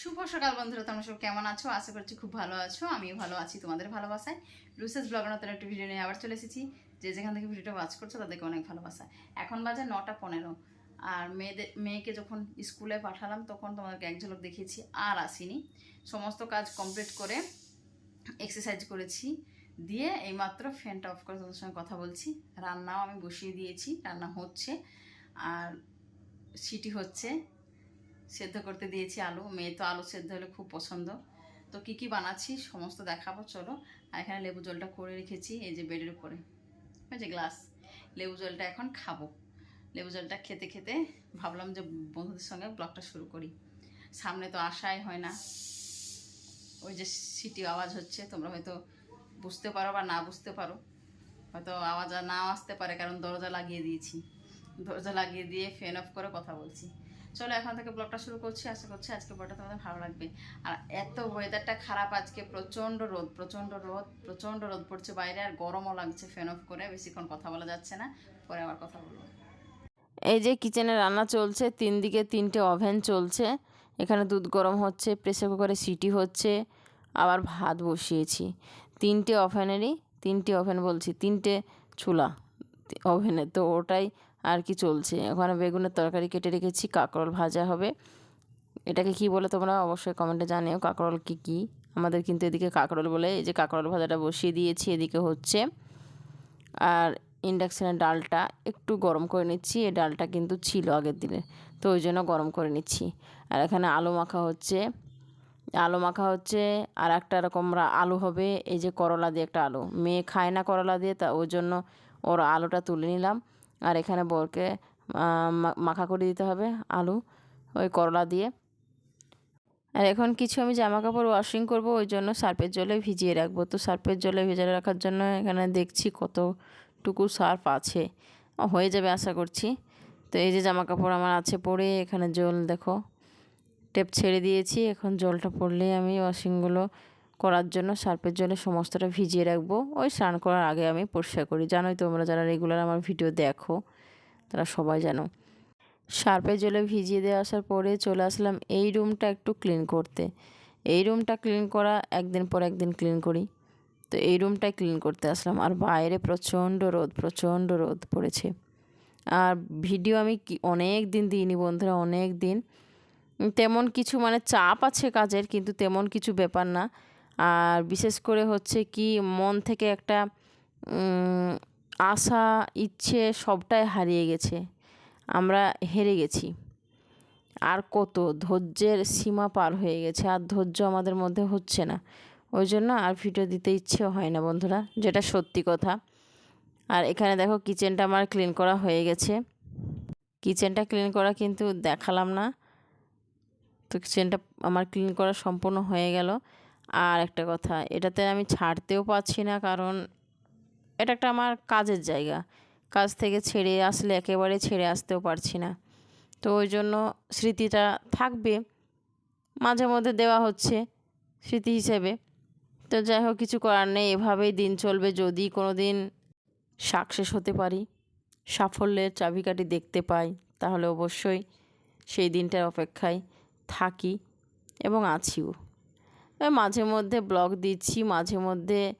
শুভ সকাল বন্ধুরা, তোমরা সব কেমন আছো? আশা করছি খুব ভালো আছো। আমিও ভালো আছি তোমাদের ভালোবাসায়। রুসেস ব্লগের নতুন একটা ভিডিও নিয়ে আবার চলে এসেছি। যে যেখান থেকে ভিডিওটা ওয়াচ করছ, তাদেরকে অনেক ভালোবাসা। এখন বাজে নটা পনেরো। আর মেয়েদের, মেয়েকে যখন স্কুলে পাঠালাম, তখন তোমাদেরকে এক ঝলক দেখিয়েছি, আর আসিনি। সমস্ত কাজ কমপ্লিট করে এক্সারসাইজ করেছি। দিয়ে এইমাত্র ফ্যানটা অফ করে তোমাদের সঙ্গে কথা বলছি। রান্নাও আমি বসিয়ে দিয়েছি, রান্না হচ্ছে। আর সিটি হচ্ছে। সেদ্ধ করতে দিয়েছি আলু। মেয়ে তো আলু সেদ্ধ হলে খুব পছন্দ। তো কি কি বানাচ্ছি সমস্ত দেখাবো, চলো। আর এখানে লেবু জলটা করে রেখেছি, এই যে বেডের উপরে। যে গ্লাস। লেবু জলটা এখন খাব। লেবু জলটা খেতে খেতে ভাবলাম যে বন্ধুদের সঙ্গে ব্লগটা শুরু করি। সামনে তো আসাই হয় না। ওই যে সিটি আওয়াজ হচ্ছে, তোমরা হয়তো বুঝতে পারো বা না বুঝতে পারো। হয়তো আওয়াজ নাও আসতে পারে, কারণ দরজা লাগিয়ে দিয়েছি। দরজা লাগিয়ে দিয়ে ফ্যান অফ করে কথা বলছি। চলো এখন থেকে ব্লগটা শুরু করছি। আশা করছি আজকে ব্লগটা তোমাদের ভালো লাগবে। আর এত ওয়েদারটা খারাপ আজকে, প্রচণ্ড রোদ প্রচণ্ড রোদ প্রচণ্ড রোদ পড়ছে বাইরে আর গরমও লাগছে ফ্যান অফ করে। বেশিক্ষণ কথা বলা যাচ্ছে না, পরে আবার কথা বলব। এই যে কিচেনে রান্না চলছে তিন দিকে তিনটে ওভেন চলছে। এখানে দুধ গরম হচ্ছে প্রেসার কুকারে সিটি হচ্ছে। আবার ভাত বসিয়েছি। তিনটে ওভেনেরই তিনটে ওভেন বলছি, তিনটে চুলা ওভেনে তো ওটাই আর কি চলছে? ওখানে বেগুনের তরকারি কেটে রেখেছি, কাঁকরোল ভাজা হবে। এটাকে কি বলে তোমরা অবশ্যই কমেন্টে জানিও, কাঁকরোল কি কি? আমাদের কিন্তু এদিকে কাঁকরোল বলে এই যে কাঁকরোল ভাজাটা বসিয়ে দিয়েছি, এদিকে হচ্ছে। আর ইন্ডাকশানের ডালটা একটু গরম করে নিচ্ছি, এই ডালটা কিন্তু ছিল আগের দিনে, তো ওই জন্য গরম করে নিচ্ছি। আর এখানে আলু মাখা হচ্ছে। আলু মাখা হচ্ছে, আর একটা এরকম আলু হবে, এই যে করলা দিয়ে একটা আলু। মেয়ে খায় না করলা দিয়ে, তা ওই জন্য ওর আলুটা তুলে নিলাম। আর এখানে বরকে মাখা করে দিতে হবে আলু, ওই করলা দিয়ে। আর এখন কিছু আমি জামা কাপড় ওয়াশিং করব, ওই জন্য সার্ফের জলে ভিজিয়ে রাখব। তো সার্ফের জলে ভিজিয়ে রাখার জন্য এখানে দেখছি কতটুকু সার্ফ আছে। হয়ে যাবে আশা করছি। তো এই যে জামা কাপড় আমার আছে পরে, এখানে জল দেখো। টেপ ছেড়ে দিয়েছি, এখন জলটা পড়লে আমি ওয়াশিংগুলো করার জন্য সার্ফের জলে সমস্তটা ভিজিয়ে রাখব। ওই স্নান করার আগে আমি পরিষ্কার করি। জানোই তোমরা যারা রেগুলার আমার ভিডিও দেখো, তারা সবাই জানো। সার্ফের জলে ভিজিয়ে দিয়ে আসার পরে চলে আসলাম এই রুমটা একটু ক্লিন করতে। এই রুমটা ক্লিন করা একদিন পর একদিন ক্লিন করি। তো এই রুমটাই ক্লিন করতে আসলাম। আর বাইরে প্রচণ্ড রোদ প্রচণ্ড রোদ পড়েছে। আর ভিডিও আমি অনেক দিন দিইনি বন্ধুরা, অনেক দিন। তেমন কিছু মানে চাপ আছে কাজের, কিন্তু তেমন কিছু ব্যাপার না। আর বিশেষ করে হচ্ছে কি মন থেকে একটা আশা, ইচ্ছে সবটাই হারিয়ে গেছে। আমরা হেরে গেছি। আর কত ধৈর্যের সীমা পার হয়ে গেছে। আর ধৈর্য আমাদের মধ্যে হচ্ছে না। ওই জন্য আর ভিডিও দিতে ইচ্ছে হয় না বন্ধুরা, যেটা সত্যি কথা। আর এখানে দেখো কিচেনটা আমার ক্লিন করা হয়ে গেছে। কিচেনটা ক্লিন করা কিন্তু দেখালাম না। তো কিচেনটা আমার ক্লিন করা সম্পূর্ণ হয়ে গেল। আর একটা কথা, এটাতে আমি ছাড়তেও পারছি না কারণ এটা একটা আমার কাজের জায়গা। কাজ থেকে ছেড়ে আসলে একেবারে ছেড়ে আসতেও পারছি না। তো ওই জন্য স্মৃতিটা থাকবে, মাঝে মধ্যে দেওয়া হচ্ছে স্মৃতি হিসেবে। তো যাই হোক, কিছু করার নেই, এভাবেই দিন চলবে। যদি কোনো দিন সাকসেস হতে পারি, সাফল্যের চাবিকাঠি দেখতে পাই, তাহলে অবশ্যই সেই দিনটার অপেক্ষায় থাকি এবং আছিও। মাঝে মধ্যে ব্লগ দিচ্ছি, মাঝে মধ্যে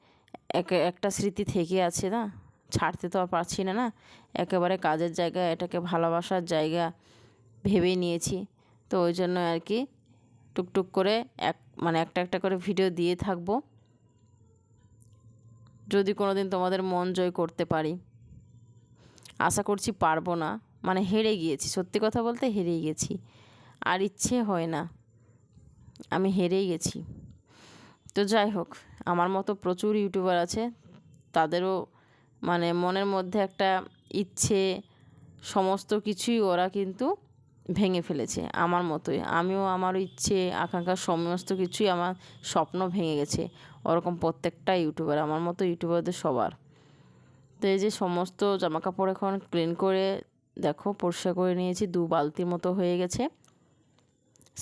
এক, একটা স্মৃতি থেকে আছে না? ছাড়তে তো আর পারছি না না? একেবারে কাজের জায়গা এটাকে ভালোবাসার জায়গা ভেবেই নিয়েছি। তো ওই জন্য আর কি টুকটুক করে এক মানে একটা একটা করে ভিডিও দিয়ে থাকব। যদি কোনো দিন তোমাদের মন জয় করতে পারি। আশা করছি পারব না। মানে হেরে গিয়েছি, সত্যি কথা বলতে হেরেই গেছি। আর ইচ্ছে হয় না। আমি হেরেই গেছি। তো যাই হোক, আমার মতো প্রচুর ইউটিউবার আছে, তাদেরও মানে মনের মধ্যে একটা ইচ্ছে, সমস্ত কিছুই ওরা কিন্তু ভেঙে ফেলেছে, আমার মতোই। আমিও আমার ইচ্ছে আকাঙ্ক্ষা সমস্ত কিছুই আমার স্বপ্ন ভেঙে গেছে, ওরকম প্রত্যেকটা ইউটিউবার, আমার মতো ইউটিউবারদের সবার। তো এই যে সমস্ত জামা কাপড় এখন ক্লিন করে, দেখো, পরিষ্কার করে নিয়েছি, দু বালতির মতো হয়ে গেছে।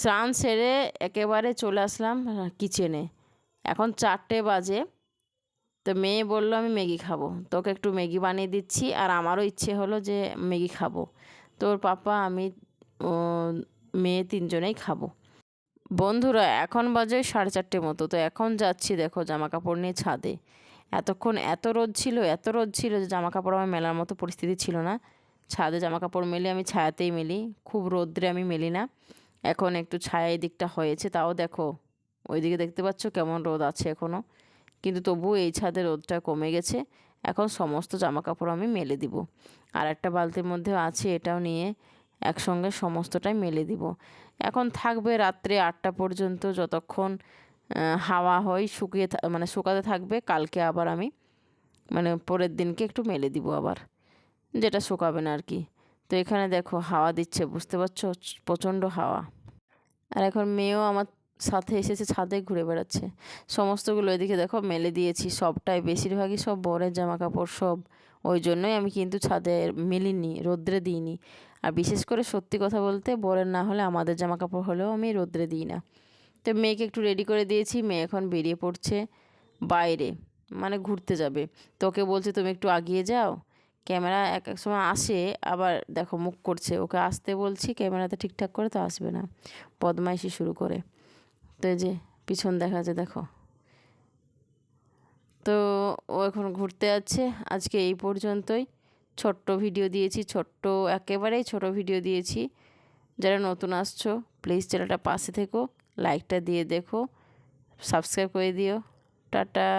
স্নান সেরে একেবারে চলে আসলাম কিচেনে এখন চারটে বাজে। তো মেয়ে বলল, আমি ম্যাগি খাব। তোকে একটু ম্যাগি বানিয়ে দিচ্ছি। আর আমারও ইচ্ছে হলো যে ম্যাগি খাব। তোর পাপা, আমি মেয়ে তিনজনেই খাব। বন্ধুরা, এখন বাজে সাড়ে চারটে মতো। তো এখন যাচ্ছি দেখো জামা কাপড় নিয়ে ছাদে। এতক্ষণ এত রোদ ছিল, এত রোদ ছিল যে জামা কাপড় আমার মেলার মতো পরিস্থিতি ছিল না। ছাদে জামা কাপড় মেলে, আমি ছায়াতেই মেলি। খুব রোদ্রে আমি মেলি না। এখন একটু ছায়া দিকটা হয়েছে। তাও দেখো ওইদিকে দেখতে পাচ্ছ কেমন রোদ আছে এখনও কিন্তু তবুও এই ছাদে রোদটা কমে গেছে। এখন সমস্ত জামা কাপড় আমি মেলে দিব। আর একটা বালতির মধ্যে আছে এটাও নিয়ে একসঙ্গে সমস্তটাই মেলে দিব। এখন থাকবে রাত্রে আটটা পর্যন্ত যতক্ষণ হাওয়া হয় শুকিয়ে মানে শুকাতে থাকবে কালকে আবার আমি মানে পরের দিনকে একটু মেলে দিব আবার, যেটা শুকাবে না আর কি তো এখানে দেখো হাওয়া দিচ্ছে, বুঝতে পারছ? প্রচণ্ড হাওয়া। আর এখন মেয়েও আমার সাথে এসেছে, ছাদে ঘুরে বেড়াচ্ছে। সমস্তগুলো এদিকে দেখো মেলে দিয়েছি, সবটাই বেশিরভাগই সব বরের জামা কাপড় সব। ওই জন্যই আমি কিন্তু ছাদে মেলিনি, রোদ্রে দিইনি। আর বিশেষ করে সত্যি কথা বলতে বরের না হলে আমাদের জামা কাপড় হলেও আমি রোদ্রে দিই না। তো মেয়েকে একটু রেডি করে দিয়েছি, মেয়ে এখন বেরিয়ে পড়ছে বাইরে মানে ঘুরতে যাবে। তোকে বলছে তুমি একটু আগিয়ে যাও, ক্যামেরা এক এক সময় আসে, আবার দেখো মুখ করছে। ওকে আসতে বলছি, ক্যামেরাতে ঠিকঠাক করে তো আসবে না। বদমাইশি শুরু করে। তো এই যে পিছন দেখা যায়, দেখো। তো ও এখন ঘুরতে যাচ্ছে। আজকে এই পর্যন্তই। ছোট্ট ভিডিও দিয়েছি, ছোট্ট, একেবারেই ছোট ভিডিও দিয়েছি। যারা নতুন আসছো প্লিজ চ্যানেলটা পাশে থেকো লাইকটা দিয়ে দেখো সাবস্ক্রাইব করে দিও। টাটা।